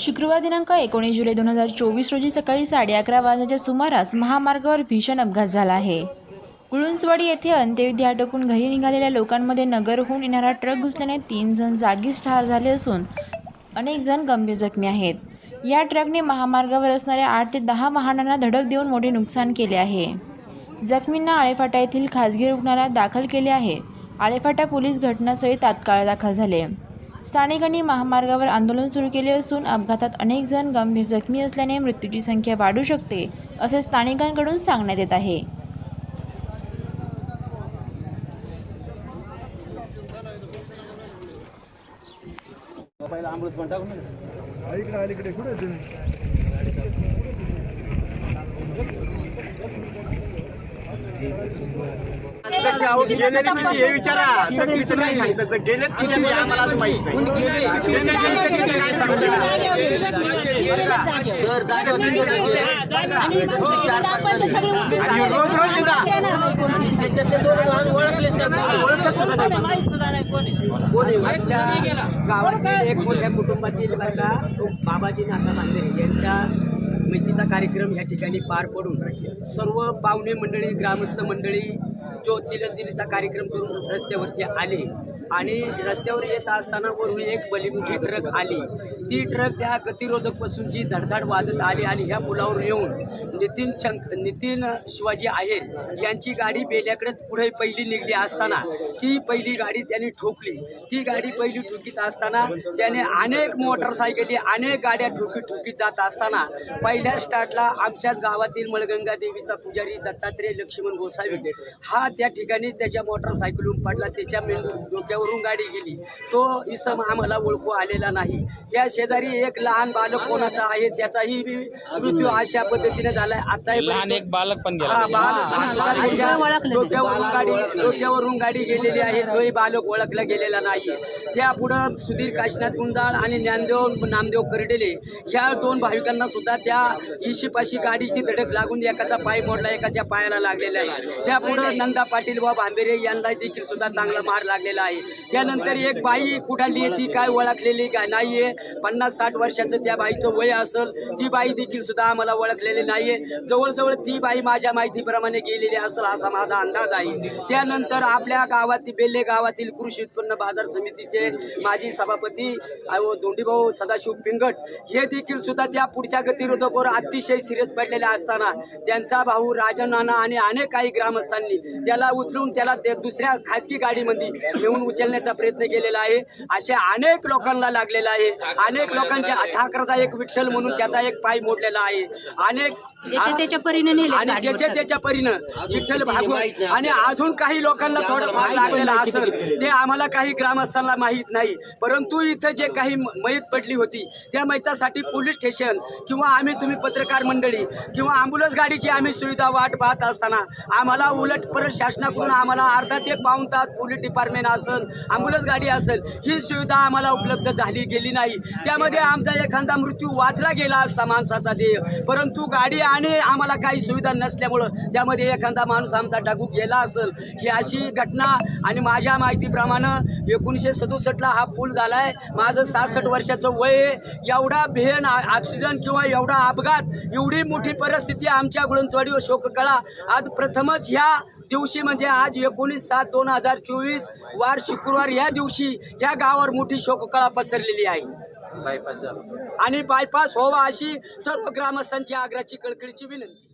शुक्रवार दिनांक एकोणीस जुलै दोन हजार चोवीस रोजी सकाळी साडे अकरा वाजण्याच्या सुमारास महामार्गावर भीषण अपघात झाला आहे. गुळुंचवाडी येथे अंत्यविधी आटोपून घरी निघालेल्या लोकांमध्ये नगरहून येणारा ट्रक घुसल्याने तीन जण जागीच ठार झाले असून अनेक जण गंभीर जखमी आहेत. या ट्रकने महामार्गावर असणाऱ्या आठ ते दहा वाहनांना धडक देऊन मोठे नुकसान केले आहे. जखमींना आळेफाटा येथील खासगी रुग्णालयात दाखल केले आहे. आळेफाटा पोलीस घटनास्थळी तात्काळ दाखल झाले. स्थानिकांनी महामार्गावर आंदोलन सुरू केले असून अपघातात अनेक जण गंभीर जखमी असल्याने मृत्यूची संख्या वाढू शकते असे स्थानिकांकडून सांगण्यात येत आहे. अलीकडे अलीकडे कुठे तुम्ही? गेलेले किती हे विचारा. सगळीचं नाही सांगितलं तर गेलेत किती आम्हाला माहीत. नाही त्यांच्या गेले किती नाही सांगितलं. आणि रोज रोज येतात ओळखत सुद्धा नाही. गावातील एक मोठ्या कुटुंबातील बरं का तो बाबाजी नाथा बांधरे यांच्या मेथीचा कार्यक्रम या ठिकाणी पार पडून सर्व पाहुणे मंडळी ग्रामस्थ मंडळी जो तिलंजिलीचा कार्यक्रम करून रस्त्यावरती आले. आणि रस्त्यावर येत असताना वरून एक बलिमुखी ट्रक आली. ती ट्रक त्या गतिरोधकपासून जी धडधड वाजत आली आणि ह्या पुलावर येऊन नितीन शंक नितीन शिवाजी आहेर यांची गाडी बेल्याकडे पुढे पहिली निघली असताना ती पहिली गाडी त्यांनी ठोकली. ती गाडी पहिली ठोकीत असताना त्याने अनेक मोटरसायकली अनेक गाड्या ठोकीत ठोकीत जात असताना पहिल्या स्टार्टला आमच्याच गावातील मळगंगा देवीचा पुजारी दत्तात्रय लक्ष्मण गोसावी हा त्या ठिकाणी त्याच्या मोटरसायकलून पडला. त्याच्या मेंदू डोक्यावरून गाडी गेली. तो इसम आम्हाला ओळखू आलेला नाही. त्या शेजारी एक लहान बालक कोणाचा आहे त्याचाही मृत्यू अशा पद्धतीने झालाय. आता लहान एक बालक पण गेला. हा बालक डोक्यावरून गाडी डोक्यावरून गाडी गेलेली आहे. तोही बालक ओळखला गेलेला नाही त्या पुढं सुधीर काशीनाथ गुंजाळ आणि ज्ञानदेव नामदेव करडेले ह्या दोन भाविकांना सुद्धा त्या इशीपाशी गाडीची धडक लागून एकाचा पाय मोडला एकाच्या पायाला लागलेला आहे. त्या पुढं नंदा पाटील व भांबेरे यांना देखील सुद्धा चांगला मार लागलेला आहे. त्यानंतर एक बाई कुठाली आहे ती काय ओळखलेली काय नाहीये? पन्नास साठ वर्षाचं त्या बाईचं वय असेल ती बाई देखील सुद्धा आम्हाला ओळखलेली नाहीये. जवळजवळ ती बाई माझ्या माहितीप्रमाणे गेलेली असेल असा माझा अंदाज आहे. त्यानंतर आपल्या गावातील बेल्ले गावातील कृषी उत्पन्न बाजार समितीचे माजी सभापती धोंडीभाऊ सदाशिव पिंगट हे देखील सुद्धा त्या पुढच्या गतिरोधकवर अतिशय सिरियस पडलेले असताना त्यांचा भाऊ राजन नाना आणि अनेक काही ग्रामस्थांनी त्याला उचलून त्याला दुसऱ्या खाजगी गाडीमध्ये नेऊन उचलण्याचा प्रयत्न केलेला आहे. अशा अनेक लोकांना लागलेला आहे. अनेक लोकांच्या ठाकरचा एक विठ्ठल म्हणून त्याचा एक पाय मोडलेला आहे. अनेक त्याच्या परीने नेले आणि ज्याच्या त्याच्या परीनं विठ्ठल भागवत आणि अजून काही लोकांना थोडं फार लागलेलं असेल ते आम्हाला काही ग्रामस्थांना माहीत नाही. परंतु इथं जे काही म- मयत पडली होती त्या मयतासाठी पोलीस स्टेशन किंवा आम्ही तुम्ही पत्रकार मंडळी किंवा अँब्युलन्स गाडीची आम्ही सुविधा वाट पाहत असताना आम्हाला उलट परत शासनाकडून आम्हाला अर्धा ते पाऊण तास पोलीस डिपार्टमेंट असेल अँब्युलन्स गाडी असेल ही सुविधा आम्हाला उपलब्ध झाली गेली नाही. त्यामध्ये आमचा एखादा मृत्यू वाचला गेला असता माणसाचा देह. परंतु गाडी आणि आम्हाला काही सुविधा नसल्यामुळं त्यामध्ये एखादा माणूस आमचा टाकू गेला असेल ही अशी घटना आणि माझ्या माहितीप्रमाणे एकोणीसशे सदुसष्टला हा पूल झाला आहे माझं सहासष्ट वर्षाचं वय आहे. एवढा भेन ॲक्सिडेंट किंवा एवढा अपघात एवढी मोठी परिस्थिती आमच्या गुळंचवाडी व शोककळा. आज प्रथमच ह्या दिवशी म्हणजे आज एकोणीस सात दोन हजार चोवीस वार शुक्रवार या दिवशी या गावावर मोठी शोककळा पसरलेली आहे. बायपास आणि बायपास व्हावा अशी सर्व ग्रामस्थांची आग्र्याची कळकळीची विनंती.